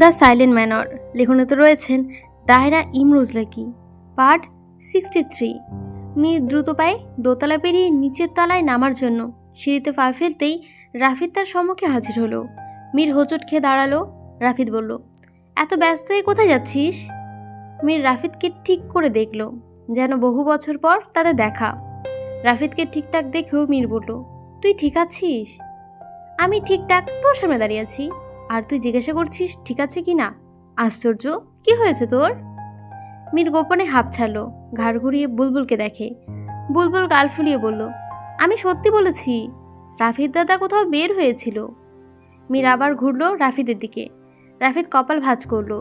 The silent manor. লেখনীতে রয়েছেন Diana Imroz lucky part sixty three. Me দ্রুত পায়ে দোতলা পেরিয়ে নিচের তলায় নামার জন্য সিঁড়িতে পা ফেলতেই রাফিদ তার সম্মুখে হাজির হলো। মীর হোঁচট খেয়ে দাঁড়াল। রাফিদ বলল, এত ব্যস্ত হয়ে কোথায় যাচ্ছিস? মীর রাফিদকে ঠিক করে দেখল, যেন বহু বছর পর তাদের দেখা। রাফিদকে ঠিকঠাক দেখেও মীর বলল, তুই ঠিক আছিস? আমি ঠিকঠাক, তোর সামনে দাঁড়িয়ে আছি। আর তুই জিজ্ঞাসা করছিস ঠিক আছে কি না? আশ্চর্য, কি হয়েছে তোর? মীর গোপনে হাঁপ ছাড়লো, ঘাড় ঘুরিয়ে বুলবুলকে দেখে। বুলবুল গাল ফুলিয়ে বলল, আমি সত্যি বলেছি, রাফিদ দাদা কোথাও বের হয়েছিল। মীর আবার ঘুরলো রাফিদের দিকে। রাফিদ কপাল ভাঁজ করল,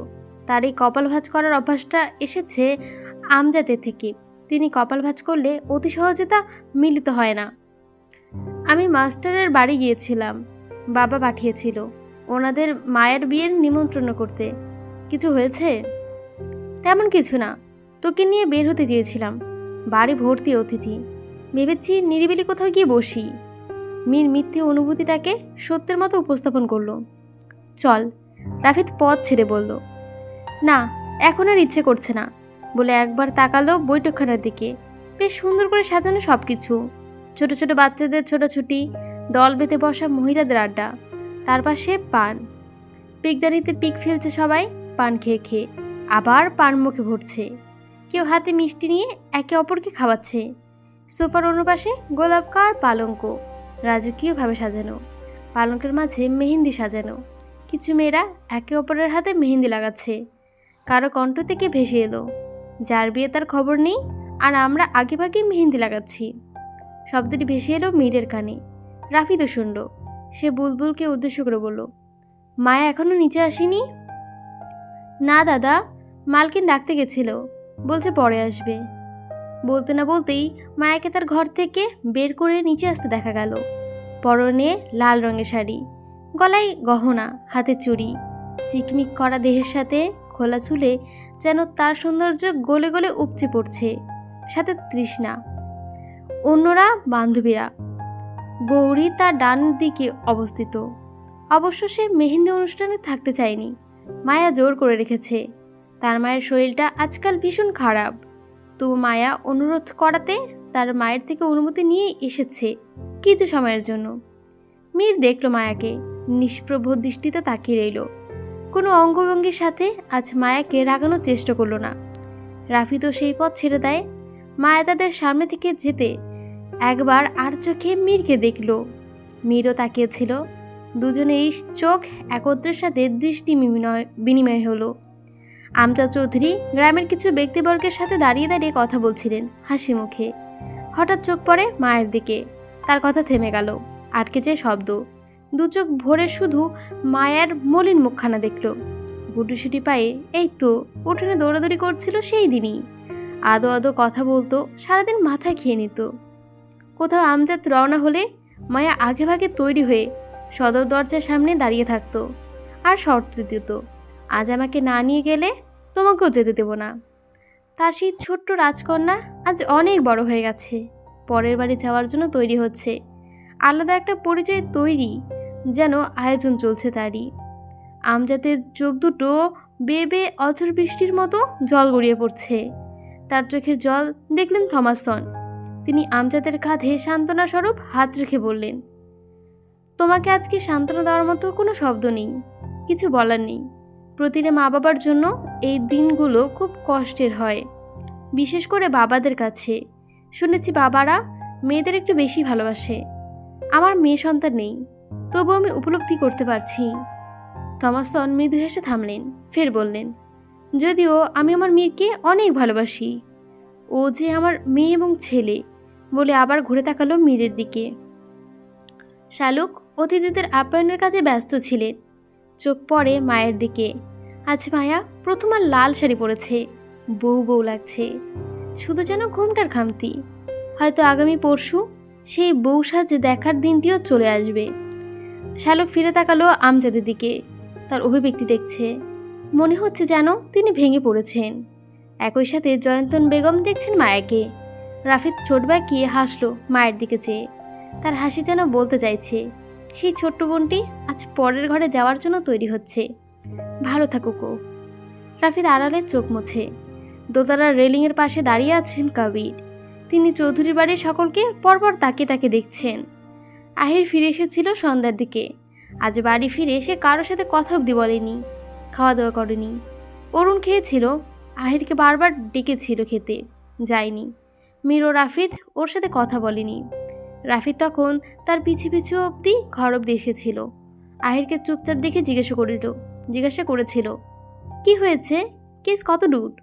তার এই কপাল ভাঁজ করার অভ্যাসটা এসেছে আমজাদের থেকে। তিনি কপাল ভাঁজ করলে অতি সহজে তা মিলিত হয় না। আমি মাস্টারের বাড়ি গিয়েছিলাম, বাবা পাঠিয়েছিল। ওনাদের মায়ের বিয়ের নিমন্ত্রণ করতে। কিছু হয়েছে? তেমন কিছু না। তোকে নিয়ে বের হতে চেয়েছিলাম। বাড়ি ভর্তি অতিথি। ভেবেছি নিরিবিলি কোথাও গিয়ে বসি। মীর মিথ্যে অনুভূতিটাকে সত্যের মতো উপস্থাপন করল। চল রাফিদ পথ ছেড়ে বলল, না, এখন আর ইচ্ছে করছে না। বলে একবার তাকালো বৈঠকখানার দিকে। বেশ সুন্দর করে সাজানো সব কিছু ছোট ছোট বাচ্চাদের ছোটাছুটি, দল বেঁধে বসা মহিলাদের আড্ডা। তার পাশে পান। পিকদানিতে পিক ফেলছে সবাই, পান খেয়ে খেয়ে। আবার পান মুখে ভরছে। কেউ হাতে মিষ্টি নিয়ে একে অপরকে খাওয়াচ্ছে। সোফার অনুপাশে গোলাপকার পালঙ্ক। রাজকীয়ভাবে সাজানো। পালঙ্কের মাঝে মেহেন্দি সাজানো। কিছু মেয়েরা একে অপরের হাতে মেহেন্দি লাগাচ্ছে। কারও কণ্ঠ থেকে ভেসে এলো। যার বিয়ে তার খবর নেই, আর আমরা আগেভাগে মেহেন্দি লাগাচ্ছি। শব্দটি ভেসে এলো মীরের কানে। রাফিদও শুনল। সে বুলবুলকে উদ্দেশ্য করে বলল, মায়া এখনও নিচে আসেনি? না দাদা, মালকিন ডাকতে গেছিল। বলছে পরে আসবে। বলতে না বলতেই মায়াকে তার ঘর থেকে বের করে নিচে আসতে দেখা গেল। পরনে লাল রঙের শাড়ি, গলায় গহনা, হাতে চুড়ি, চিকমিক করা দেহের সাথে খোলা চুলে যেন তার সৌন্দর্য গলে গলে উপচে পড়ছে, সাথে তৃষ্ণা। অন্যরা বান্ধবীরা গৌরী তার ডান দিকে অবস্থিত। অবশ্য সে মেহেন্দি অনুষ্ঠানে থাকতে চায়নি। মায়া জোর করে রেখেছে। তার মায়ের শরীরটা আজকাল ভীষণ খারাপ। তবু মায়া অনুরোধ করাতে তার মায়ের থেকে অনুমতি নিয়ে এসেছে কিছু সময়ের জন্য। মীর দেখল মায়াকে। নিষ্প্রভ দৃষ্টিতে তাকিয়ে রইল। কোনো অঙ্গভঙ্গির সাথে আজ মায়াকে রাগানোর চেষ্টা করল না। রাফি তো সেই পথ ছেড়ে দেয়। মায়া তাদের সামনে থেকে যেতে একবার আর চোখে মীরকে দেখল। মীরও তাকিয়েছিল। দুজনে এই চোখ একত্রের সাথে দৃষ্টি বিনিময় বিনিময় হলো। আমজা চৌধুরী গ্রামের কিছু ব্যক্তিবর্গের সাথে দাঁড়িয়ে দাঁড়িয়ে কথা বলছিলেন হাসি মুখে। হঠাৎ চোখ পড়ে মায়ের দিকে। তার কথা থেমে গেল। আটকে যে শব্দ। দু চোখ ভরে শুধু মায়ের মলিন মুখখানা দেখল। গুটুসুটি পায়ে এই তো উঠোনে দৌড়াদৌড়ি করছিল সেই দিনই। আদো আদো কথা বলতো, সারাদিন মাথায় খেয়ে নিত। কোথাও আমজাদ রওনা হলে মায়া আগেভাগে তৈরি হয়ে সদর দরজার সামনে দাঁড়িয়ে থাকতো আর শর্ত দিত, আজ আমাকে না নিয়ে গেলে তোমাকেও যেতে দেবো না। তার সেই ছোট্ট রাজকন্যা আজ অনেক বড় হয়ে গেছে, পরের বাড়ি যাওয়ার জন্য তৈরি হচ্ছে। আলাদা একটা পরিচয় তৈরি যেন আয়োজন চলছে তারই। আমজাদের চোখ দুটো বেয়ে অঝর বৃষ্টির মতো জল গড়িয়ে পড়ছে। তার চোখের জল দেখলেন থমাসন। তিনি আমজাদের কাঁধে সান্ত্বনা স্বরূপ হাত রেখে বললেন, তোমাকে আজকে সান্ত্বনা দেওয়ার মতো কোনো শব্দ নেই, কিছু বলার নেই। প্রতিটা মা বাবার জন্য এই দিনগুলো খুব কষ্টের হয়, বিশেষ করে বাবাদের কাছে। শুনেছি বাবারা মেয়েদের একটু বেশি ভালোবাসে। আমার মেয়ে সন্তান নেই তবু আমি উপলব্ধি করতে পারছি। থমাসন মৃদু হেসে থামলেন, ফের বললেন, যদিও আমি আমার মেয়েকে অনেক ভালোবাসি। ও যে আমার মেয়ে এবং ছেলে বলে আবার ঘুরে তাকালো মীরের দিকে। শালুক অতিথিদের আপ্যায়নের কাজে ব্যস্ত ছিলেন। চোখ পড়ে মায়ের দিকে। আজ মায়া প্রথম আর লাল শাড়ি পরেছে। বউ বউ লাগছে। শুধু যেন ঘুমটার খামতি হয়তো আগামী পরশু সেই বউ সাজে দেখার দিনটিও চলে আসবে। শালুক ফিরে তাকালো আমজাদের দিকে। তার অভিব্যক্তি দেখছে। মনে হচ্ছে যেন তিনি ভেঙে পড়েছেন। একই সাথে জয়ন্তন বেগম দেখছেন মায়াকে। রাফিদ ছোট বাঁকিয়ে হাসলো মায়ের দিকে চেয়ে। তার হাসি যেন বলতে চাইছে, সেই ছোট্ট বোনটি আজ পরের ঘরে যাওয়ার জন্য তৈরি হচ্ছে। ভালো থাকুক রাফিদ আড়ালে চোখ মুছে। দোতলার রেলিংয়ের পাশে দাঁড়িয়ে আছেন কবির। তিনি চৌধুরীর বাড়ির সকলকে পরপর তাকে তাকে দেখছেন। আহির ফিরে এসেছিল সন্ধ্যার দিকে। আজ বাড়ি ফিরে এসে কারোর সাথে কথা অবধি বলেনি খাওয়া দাওয়া করেনি। অরুণ খেয়েছিল, আহিরকে বারবার ডেকেছিল খেতে, যায়নি। মীর রাফিদ ওর সাথে কথা বলেনি। রাফিদ তখন তার পিছু পিছু অবধি ঘর অবধি এসেছিল আহিরকে চুপচাপ দেখে জিজ্ঞাসা করিল, জিজ্ঞাসা করেছিল, কি হয়েছে? কেস কত দূর?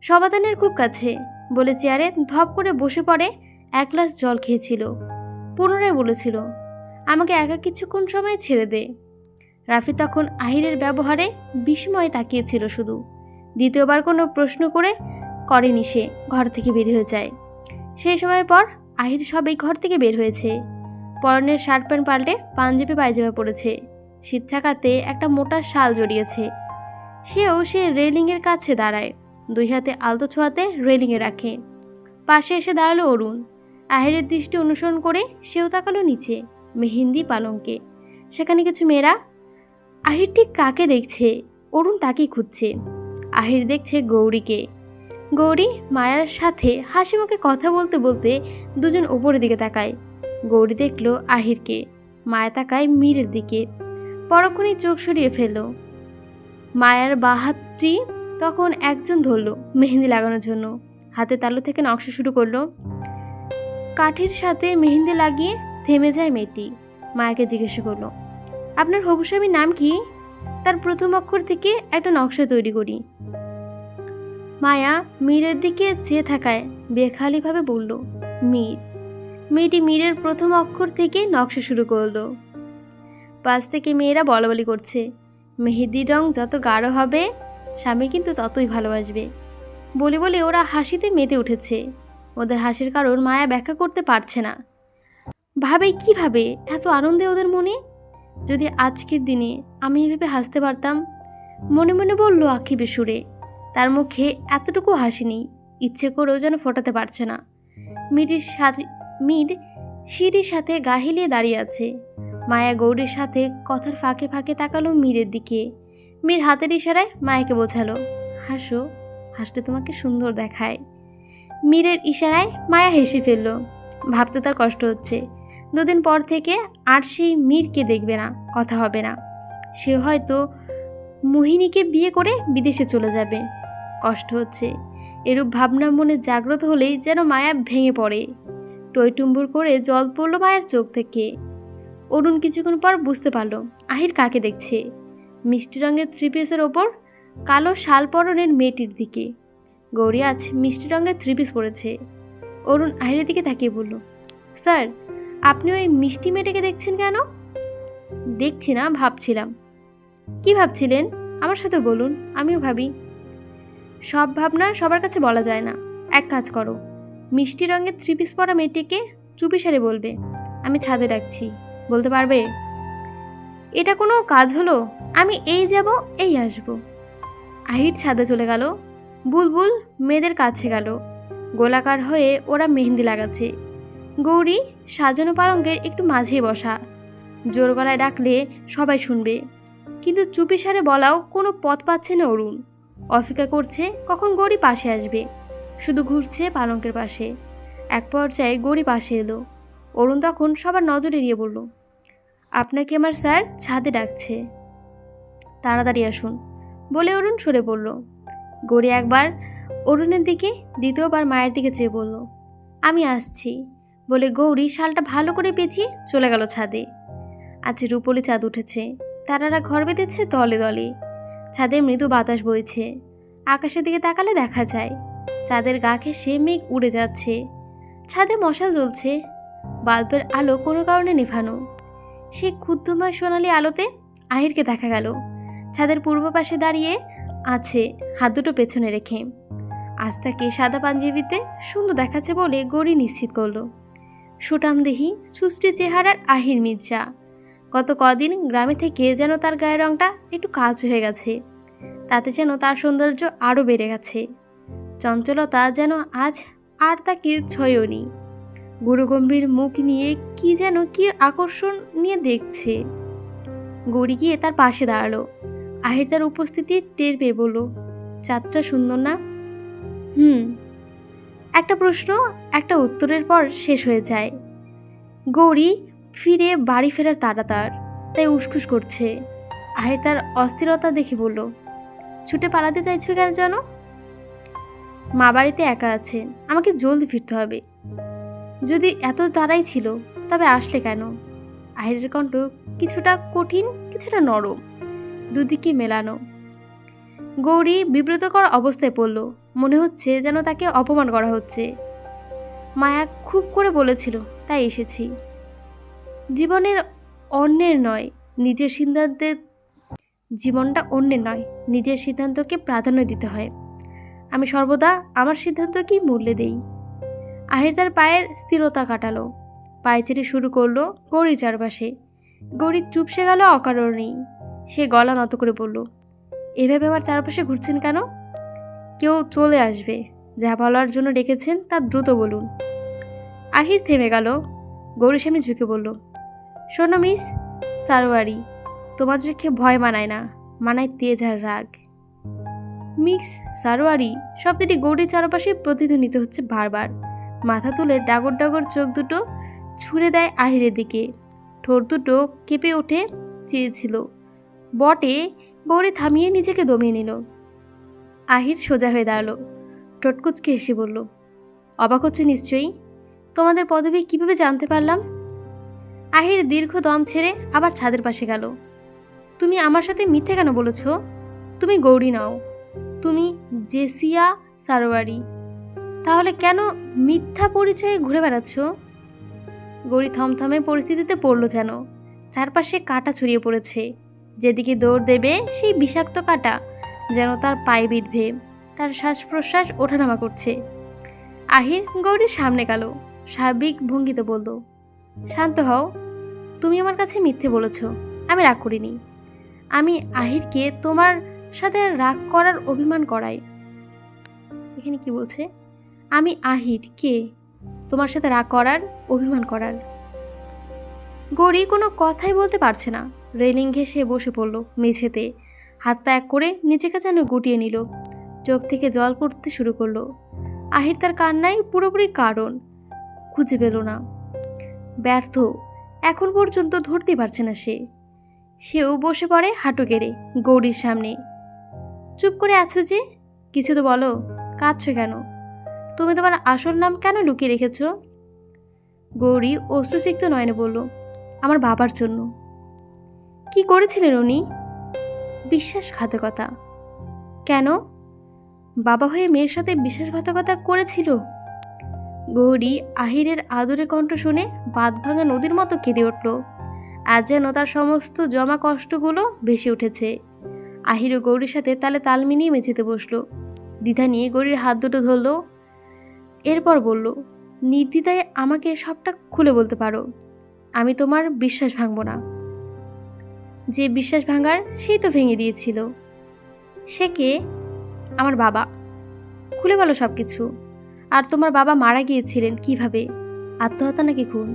সমাধানের খুব কাছে বলে চেয়ারে ধপ করে বসে পড়ে, এক গ্লাস জল খেয়েছিল। পুনরায় বলেছিল, আমাকে একা কিছুক্ষণ সময় ছেড়ে দে। রাফি তখন আহিরের ব্যবহারে বিস্ময়ে তাকিয়েছিল শুধু। দ্বিতীয়বার কোনো প্রশ্ন করে করেনি সে, ঘর থেকে বের হয়ে যায়। সেই সময়ের পর আহির সবেই ঘর থেকে বের হয়েছে। পরনের শার্ট প্যান্ট পাল্টে পাঞ্জাবি পায়জামা পড়েছে শীত থাকাতে একটা মোটা শাল জড়িয়েছে। সেও সে রেলিংয়ের কাছে দাঁড়ায়। দুই হাতে আলতো ছোঁয়াতে রেলিংয়ে রাখে। পাশে এসে দাঁড়াল অরুণ। আহিরের দৃষ্টি অনুসরণ করে সেও তাকালো নিচে, মেহেন্দি পালঙ্কে। সেখানে কিছু মেয়েরা, আহির ঠিক কাকে দেখছে? অরুণ তাকেই খুঁজছে। আহির দেখছে গৌরীকে। গৌরী মায়ার সাথে হাসি মুখে কথা বলতে বলতে দুজন ওপরের দিকে তাকায়। গৌরী দেখল আহিরকে, মায়া তাকায় মীরের দিকে। পরক্ষণেই চোখ সরিয়ে ফেলল। মায়ার বাহাতটি তখন একজন ধরল মেহেন্দি লাগানোর জন্য। হাতে তালু থেকে নকশা শুরু করল। কাঠের সাথে মেহেন্দি লাগিয়ে থেমে যায় মেয়েটি। মায়াকে জিজ্ঞাসা করল, আপনার হবু নাম কি? তার প্রথম অক্ষর থেকে একটা নকশা তৈরি করি। মায়া মীরের দিকে চেয়ে থাকায় বেখালিভাবে বলল, মীর। মেয়েটি মীরের প্রথম অক্ষর থেকে নকশা শুরু করল। পাশ থেকে মেয়েরা বলাবলি করছে মেহেদির রং যত গাঢ় হবে, স্বামী কিন্তু ততই ভালোবাসবে। বলে বলে ওরা হাসিতে মেতে উঠেছে। ওদের হাসির কারণ মায়া ব্যাখ্যা করতে পারছে না। ভাবে কীভাবে এত আনন্দে ওদের মনে? যদি আজকের দিনে আমি এভাবে হাসতে পারতাম, মনে মনে বলল আখি বেসুরে তার মুখে এতটুকু হাসি নেই। ইচ্ছে করেও যেন ফোটাতে পারছে না। মিরির সাথে মির সিঁড়ির সাথে গা হেলিয়ে দাঁড়িয়ে আছে। মায়া গৌরীর সাথে কথার ফাঁকে ফাঁকে তাকালো মীরের দিকে। মীর হাতের ইশারায় মায়াকে বোঝালো, হাসো হাসতে তোমাকে সুন্দর দেখায়। মীরের ইশারায় মায়া হেসে ফেলল, ভাবতে তার কষ্ট হচ্ছে। দুদিন পর থেকে আর সেই মীরকে দেখবে না, কথা হবে না। সে হয়তো মোহিনীকে বিয়ে করে বিদেশে চলে যাবে। কষ্ট হচ্ছে। এরূপ ভাবনা মনে জাগ্রত হলেই যেন মায়া ভেঙে পড়ে। টইটুম্বুর করে জল পড়ল মায়ের চোখ থেকে। অরুণ কিছুক্ষণ পর বুঝতে পারল, আহির কাকে দেখছে? মিষ্টি রঙের থ্রি পিসের ওপর কালো শাল পরনের মেয়েটির দিকে। গৌরী আজ মিষ্টি রঙের থ্রি পিস পরেছে। অরুণ আহিরের দিকে তাকিয়ে বলল, স্যার, আপনি ওই মিষ্টি মেয়েটাকে দেখছেন কেন? দেখছি না, ভাবছিলাম। কি ভাবছিলেন? আমার সাথে বলুন, আমিও ভাবি। সব ভাবনা সবার কাছে বলা যায় না। এক কাজ করো, মিষ্টি রঙের থ্রি পিস পরা মেয়েটিকে চুপিসারে বলবে, আমি ছাদে ডাকছি। বলতে পারবে, এটা কোনো কাজ হলো? আমি এই যাব, এই আসব। আহির ছাদে চলে গেল। বুলবুল মেয়েদের কাছে গেল। গোলাকার হয়ে ওরা মেহেন্দি লাগাচ্ছে। গৌরী সাজানো পালঙ্কের একটু মাঝে বসা। জোর গলায় ডাকলে সবাই শুনবে। কিন্তু চুপিসারে বলাও কোনো পথ পাচ্ছে না অরুণ। অপেক্ষা করছে কখন গৌরী পাশে আসবে। শুধু ঘুরছে পালঙ্কের পাশে। এক পর্যায়ে গড়ি পাশে এলো। অরুণ তখন সবার নজর এড়িয়ে বলল, আপনাকে আমার স্যার ছাদে ডাকছে। তাড়াতাড়ি আসুন। বলে অরুণ সরে পড়ল গৌরী একবার অরুণের দিকে, দ্বিতীয়বার মায়ের দিকে চেয়ে বলল, আমি আসছি। বলে গৌরী শালটা ভালো করে পেঁচিয়ে চলে গেল ছাদে। আজ রূপলি চাঁদ উঠেছে। তারারা ঘর বেঁধেছে দলে দলে। ছাদে মৃদু বাতাস বইছে। আকাশের দিকে তাকালে দেখা যায় চাঁদের গা ঘেঁষে মেঘ উড়ে যাচ্ছে। ছাদে মশাল জ্বলছে, বাল্বের আলো কোনো কারণে নেভানো। সেই ক্ষুদ্ধময় সোনালি আলোতে আহিরকে দেখা গেল। ছাদের পূর্ব পাশে দাঁড়িয়ে আছে হাত দুটো পেছনে রেখে। আজ তাকে সাদা পাঞ্জাবিতে সুন্দর দেখাচ্ছে বলে গড়ি নিশ্চিত করল। সুটামদেহি সুষ্টি চেহারার আহির মির্জা। গত কদিন গ্রামে থেকে যেন তার গায়ের রংটা একটু কাজ হয়ে গেছে। তাতে যেন তার সৌন্দর্য আরও বেড়ে গেছে। চঞ্চলতা যেন আজ আর তাকে ছয়নি। গুরুগম্ভীর মুখ নিয়ে কি যেন কি আকর্ষণ নিয়ে দেখছে। গড়ি গিয়ে তার পাশে দাঁড়াল। আহির তার উপস্থিতি টের পেয়ে বলল, চাঁদটা সুন্দর না? হুম, একটা প্রশ্ন, একটা উত্তরের পর শেষ হয়ে যায়। গৌরী ফিরে বাড়ি ফেরার তাড়া তার, তাই উসকুস করছে। আহির তার অস্থিরতা দেখে বলল, ছুটে পালাতে চাইছো কেন জানো? মা বাড়িতে একা আছে, আমাকে জলদি ফিরতে হবে। যদি এত তারাই ছিল, তবে আসলে কেন? আহিরের কণ্ঠ কিছুটা কঠিন, কিছুটা নরম, দুদিকে মেলানো। গৌরী বিব্রতকর অবস্থায় পড়ল, মনে হচ্ছে যেন তাকে অপমান করা হচ্ছে। মায়া খুব করে বলেছিল, তাই এসেছি। জীবনের অন্যের নয়, নিজের সিদ্ধান্তে, জীবনটা অন্যের নয়, নিজের সিদ্ধান্তকে প্রাধান্য দিতে হয়। আমি সর্বদা আমার সিদ্ধান্তকেই মূল্য দেই। আহির তার পায়ের স্থিরতা কাটালো। পায়চারি শুরু করল গৌরীর চারপাশে। গৌরী চুপসে গেল অকারণেই। সে গলা নত করে বলল, এভাবে আমার চারপাশে ঘুরছেন কেন? কেউ চলে আসবে। যা বলার জন্য ডেকেছেন তা দ্রুত বলুন। আহির থেমে গেল। গৌরীর সামনে ঝুঁকে বলল শোনো মিস সারোয়ারি, তোমার চোখে ভয় মানায় না, মানায় তেজ আর রাগ। মিক্স সারোয়ারি শব্দটি গৌরীর চারপাশে প্রতিধ্বনিত হচ্ছে বারবার। মাথা তুলে ডাগর ডাগর চোখ দুটো ছুঁড়ে দেয় আহিরের দিকে। ঠোঁট দুটো কেঁপে ওঠে চেয়েছিল। বটে, গৌরী থামিয়ে নিজেকে দমিয়ে নিল। আহির সোজা হয়ে দাঁড়াল। টটকুচকে হেসে বলল, অবাক হচ্ছে নিশ্চয়ই? তোমাদের পদবি কীভাবে জানতে পারলাম? আহির দীর্ঘ দম ছেড়ে আবার ছাদের পাশে গেল। তুমি আমার সাথে মিথ্যে কেন বলেছ? তুমি গৌরী নাও। তুমি জেসিয়া সারোয়ারি। তাহলে কেন মিথ্যা পরিচয়ে ঘুরে বেড়াচ্ছ? গৌরী থমথমে পরিস্থিতিতে পড়ল যেন। চারপাশে কাটা ছড়িয়ে পড়েছে। যেদিকে দৌড় দেবে, সেই বিষাক্ত কাটা যেন তার পায়ে বিঁধবে। তার শ্বাস প্রশ্বাস ওঠানামা করছে। আহির গৌরীর সামনে গেল। স্বাভাবিক ভঙ্গিতে বলল, শান্ত হও। তুমি আমার কাছে মিথ্যে বলেছ। আমি রাগ করিনি। আমি আহিরকে তোমার সাথে রাগ করার অভিমান করাই। এখানে কি বলছে? আমি আহির কে তোমার সাথে রাগ করার অভিমান করার। গৌরী কোনো কথাই বলতে পারছে না। রেলিং ঘেসে বসে পড়ল মেঝেতে। হাত পা এক করে নিজেকে যেন গুটিয়ে নিল। চোখ থেকে জল পড়তে শুরু করল। আহির তার কান্নাই পুরোপুরি কারণ খুঁজে পেল না। ব্যর্থ এখন পর্যন্ত ধরতে পারছে না সে। সেও বসে পড়ে হাঁটু গেড়ে গৌরীর সামনে। চুপ করে আছো যে? কিছু তো বলো, কাঁদছো কেন? তুমি তোমার আসল নাম কেন লুকিয়ে রেখেছ? গৌরী অশ্রুসিক্ত নয়নে বলল, আমার বাবার জন্য। কি করেছিলেন উনি? বিশ্বাসঘাতকতা। কেন? বাবা হয়ে মেয়ের সাথে বিশ্বাসঘাতকতা করেছিল? গৌরী আহিরের আদরে কণ্ঠ শুনে বাঁধ ভাঙা নদীর মতো কেঁদে উঠল। আজ যেন তার সমস্ত জমা কষ্টগুলো ভেসে উঠেছে। আহির ও গৌরীর সাথে তালে তাল মিলিয়ে মেঝেতে বসল। দ্বিধা নিয়ে গৌরীর হাত দুটো ধরল। এরপর বলল, নির্দ্বিধায় আমাকে সবটা খুলে বলতে পারো। আমি তোমার বিশ্বাস ভাঙব না। যে বিশ্বাস ভাঙার সেই তো ভেঙে দিয়েছিল। সে কে? আমার বাবা। খুলে বলো সব কিছু আর তোমার বাবা মারা গিয়েছিলেন কীভাবে? আত্মহত্যা নাকি খুন?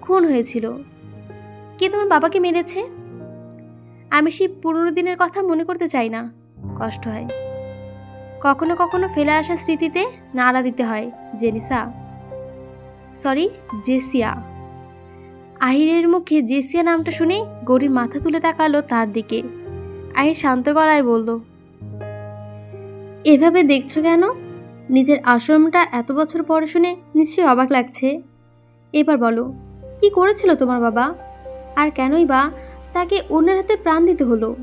খুন হয়েছিল। কে তোমার বাবাকে মেরেছে? আমি সেই পুরনো দিনের কথা মনে করতে চাই না। কষ্ট হয়। কখনো কখনো ফেলে আসা স্মৃতিতে নাড়া দিতে হয়, জেনিসা। সরি, জেসিয়া। আহিরের মুখে জেসিয়া নামটা শুনে গরিব মাথা তুলে তাকালো তার দিকে। আহির শান্ত গলায় বলল, এভাবে দেখছ কেন? নিজের আশ্রমটা এত বছর পরে শুনে নিশ্চয়ই অবাক লাগছে। এবার বলো, কি করেছিল তোমার বাবা? আর কেনই বা তাকে অন্যের হাতে প্রাণ দিতে হলো?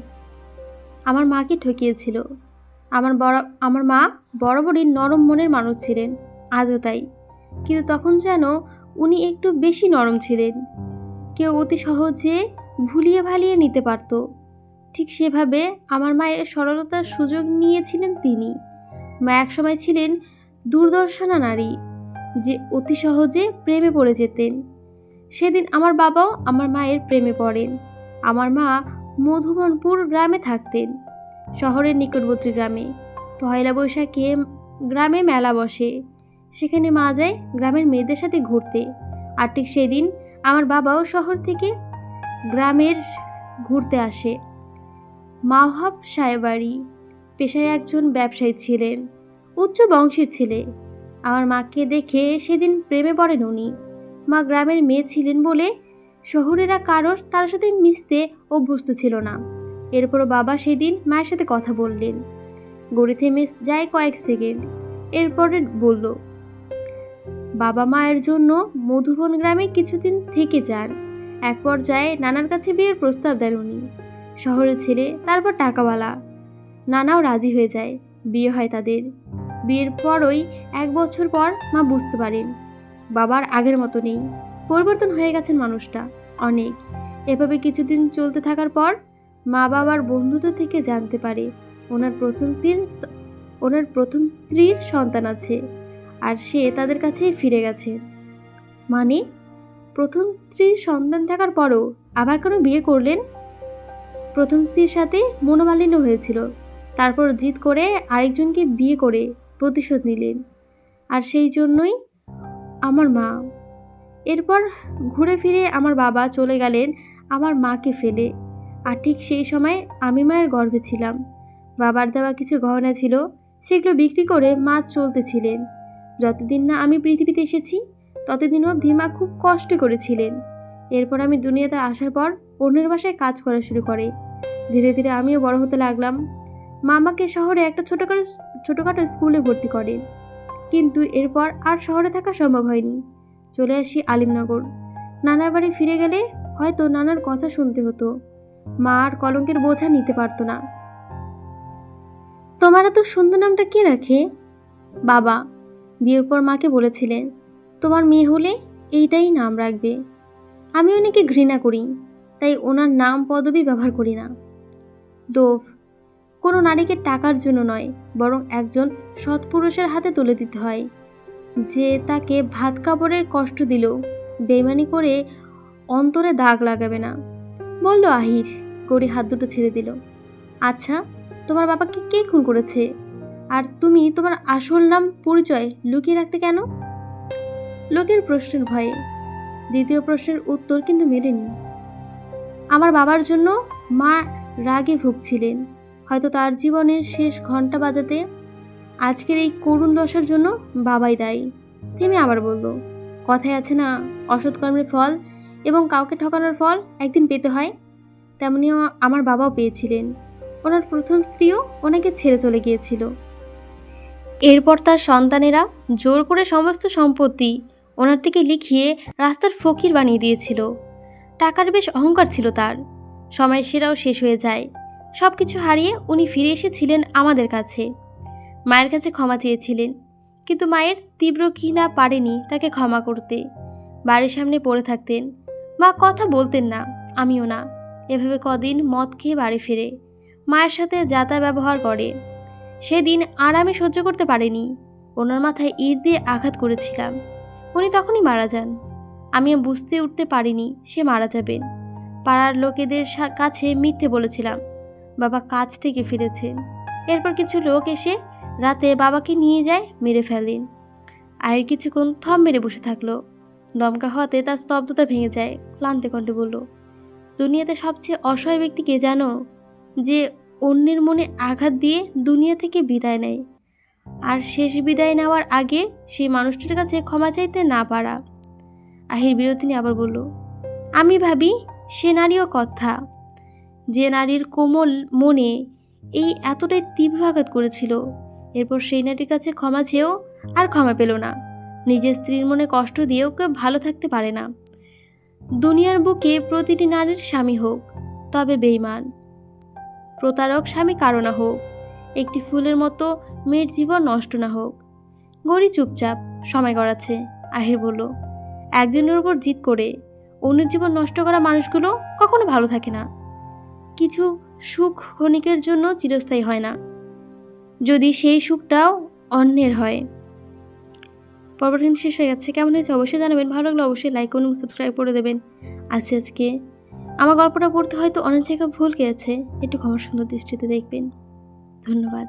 আমার মাকে ঠকিয়েছিল? আমার বড়, আমার মা বরাবরই নরম মনের মানুষ ছিলেন, আজও তাই। কিন্তু তখন যেন উনি একটু বেশি নরম ছিলেন। কেউ অতি সহজে ভুলিয়ে ভালিয়ে নিতে পারত। ঠিক সেভাবে আমার মায়ের সরলতার সুযোগ নিয়েছিলেন তিনি। মা একসময় ছিলেন দুর্দর্শনা নারী যে অতি সহজে প্রেমে পড়ে যেতেন। সেদিন আমার বাবাও আমার মায়ের প্রেমে পড়েন। আমার মা মধুবনপুর গ্রামে থাকতেন, শহরের নিকটবর্তী গ্রামে। পয়লা বৈশাখে গ্রামে মেলা বসে। সেখানে মা যায় গ্রামের মেয়েদের সাথে ঘুরতে। আর ঠিক সেদিন আমার বাবাও শহর থেকে গ্রামের ঘুরতে আসে। মাওহাব সাহেবাড়ি পেশায় একজন ব্যবসায়ী ছিলেন, উচ্চ বংশের ছেলে। আমার মাকে দেখে সেদিন প্রেমে পড়েন উনি। মা গ্রামের মেয়ে ছিলেন বলে শহরেরা কারোর তার সাথে মিশতে অভ্যস্ত ছিল না। এরপর বাবা সেদিন মায়ের সাথে কথা বললেন। গড়ি থেমে যায় কয়েক সেকেন্ড। এরপরে বলল, বাবা মায়ের জন্য মধুবন গ্রামে কিছুদিন থেকে যান। এক পর্যায়ে নানার কাছে বিয়ের প্রস্তাব দেন উনি। শহরের ছেলে, তারপর টাকাওয়ালা। নানাও রাজি হয়ে যায়। বিয়ে হয় তাদের। বিয়ের পরই এক বছর পর মা বুঝতে পারেন, বাবার আগের মতো নেই। পরিবর্তন হয়ে গেছেন মানুষটা, অনেক। এভাবে কিছুদিন চলতে থাকার পর মা বাবার বন্ধুত্ব থেকে জানতে পারে ওনার প্রথম ওনার প্রথম স্ত্রীর সন্তান আছে আর সে তাদের কাছেই ফিরে গেছে। মানে প্রথম স্ত্রীর সন্তান থাকার পরও আবার কেন বিয়ে করলেন? প্রথম স্ত্রীর সাথে মনোমালিন্য হয়েছিল। তারপর জিদ করে আরেকজনকে বিয়ে করে প্রতিশোধ নিলেন। আর সেই জন্যই আমার মা। এরপর ঘুরে ফিরে আমার বাবা চলে গেলেন আমার মাকে ফেলে। আর ঠিক সেই সময় আমি মায়ের গর্ভে ছিলাম। বাবার দেওয়া কিছু গহনা ছিল, সেগুলো বিক্রি করে মা চলতেছিলেন। যতদিন না আমি পৃথিবীতে এসেছি, ততদিন অবধি মা খুব কষ্ট করেছিলেন। এরপর আমি দুনিয়াতে আসার পর অন্যের বাসায় কাজ করা শুরু করে। ধীরে ধীরে আমিও বড় হতে লাগলাম। মা আমাকে শহরে একটা ছোটোখাটো ছোটোখাটো স্কুলে ভর্তি করে। কিন্তু এরপর আর শহরে থাকা সম্ভব হয়নি। চলে আসি আলিমনগর। নানার বাড়ি ফিরে গেলে হয়তো নানার কথা শুনতে হতো। মা আর কলঙ্কের বোঝা নিতে পারতো না। তোমার এত সুন্দর নামটা কে রাখে? বাবা। বিয়ের পর মাকে বলেছিলেন, তোমার মেয়ে হলে এইটাই নাম রাখবে। আমি অনেকে ঘৃণা করি, তাই ওনার নাম পদবি ব্যবহার করি না। দোফ কোনো নারীকে টাকার জন্য নয়, বরং একজন সৎপুরুষের হাতে তুলে দিতে হয়। যে তাকে ভাত কাপড়ের কষ্ট দিল বেমানি করে অন্তরে দাগ লাগাবে না। বলল, আহির। গড়ি হাত দুটো ছেড়ে দিল। আচ্ছা তোমার বাবাকে কে খুন করেছে? আর তুমি তোমার আসল নাম, পরিচয় লুকিয়ে রাখতে কেন? লোকের প্রশ্নের ভয়ে। দ্বিতীয় প্রশ্নের উত্তর কিন্তু মেলেনি। আমার বাবার জন্য মা রাগে ভুগছিলেন। হয়তো তার জীবনের শেষ ঘণ্টা বাজাতে আজকের এই করুণ দশার জন্য বাবাই দায়ী। থেমে আবার বলল, কথায় আছে না, অসৎ কর্মের ফল এবং কাউকে ঠকানোর ফল একদিন পেতে হয়। তেমনি আমার বাবাও পেয়েছিলেন। ওনার প্রথম স্ত্রীও ওনাকে ছেড়ে চলে গিয়েছিল। এরপর তার সন্তানেরা জোর করে সমস্ত সম্পত্তি ওনার থেকে লিখিয়ে রাস্তার ফকির বানিয়ে দিয়েছিল। টাকার বেশ অহংকার ছিল তার। সময় সেরাও শেষ হয়ে যায়। সব কিছু হারিয়ে উনি ফিরে এসেছিলেন আমাদের কাছে। মায়ের কাছে ক্ষমা চেয়েছিলেন। কিন্তু মায়ের তীব্র কি না পারেনি তাকে ক্ষমা করতে। বাড়ির সামনে পড়ে থাকতেন। মা কথা বলতেন না, আমিও না। এভাবে কদিন মদ খেয়ে বাড়ি ফিরে। মায়ের সাথে যাতা ব্যবহার করে। সেদিন আর আমি সহ্য করতে পারিনি। ওনার মাথায় ইট দিয়ে আঘাত করেছিলাম। উনি তখনই মারা যান। আমিও বুঝতে উঠতে পারিনি সে মারা যাবেন। পাড়ার লোকেদের কাছে মিথ্যে বলেছিলাম। বাবা কাজ থেকে ফিরেছেন এরপর কিছু লোক এসে রাতে বাবাকে নিয়ে যায়, মেরে ফেলেন আয়ের কিছুক্ষণ থম মেরে বসে থাকল। দমকা হওয়াতে তার স্তব্ধতা ভেঙে যায়, ক্লান্তে কণ্ঠে বলল, দুনিয়াতে সবচেয়ে অসহায় ব্যক্তি কে জানো, যে অন্যের মনে আঘাত দিয়ে দুনিয়া থেকে বিদায় নেয়? আর শেষ বিদায় নেওয়ার আগে সেই মানুষটার কাছে ক্ষমা চাইতে না পারা। আহির বিরোধিনী আবার বলল, আমি ভাবি, সে নারীও কথা। যে নারীর কোমল মনে এই এতটাই তীব্র আঘাত করেছিল, এরপর সেই নারীর কাছে ক্ষমা চেয়েও আর ক্ষমা পেল না। নিজের স্ত্রীর মনে কষ্ট দিয়েও কেউ ভালো থাকতে পারে না। দুনিয়ার বুকে প্রতিটি নারীর স্বামী হোক, তবে বেইমান প্রতারক স্বামী কারও না হোক, একটি ফুলের মতো মেয়ের জীবন নষ্ট না হোক। গড়ি চুপচাপ, সময় গড়াচ্ছে, আহির বলল, একজনের উপর জিত করে, অন্যের জীবন নষ্ট করা মানুষগুলো কখনো ভালো থাকে না। কিছু সুখ ক্ষণিকের জন্য চিরস্থায়ী হয় না। যদি সেই সুখটাও অন্যের হয়। পর্বটা শেষ হয়ে গেছে। কেমন হয়েছে অবশ্যই জানাবেন। ভালো লাগলে অবশ্যই লাইক করুন সাবস্ক্রাইব করে দেবেন। আজকে আজকে আমার গল্পটা পড়তে হয়তো অনেক জায়গায় ভুল গেছে। একটু ক্ষমা সুন্দর দৃষ্টিতে দেখবেন। ধন্যবাদ।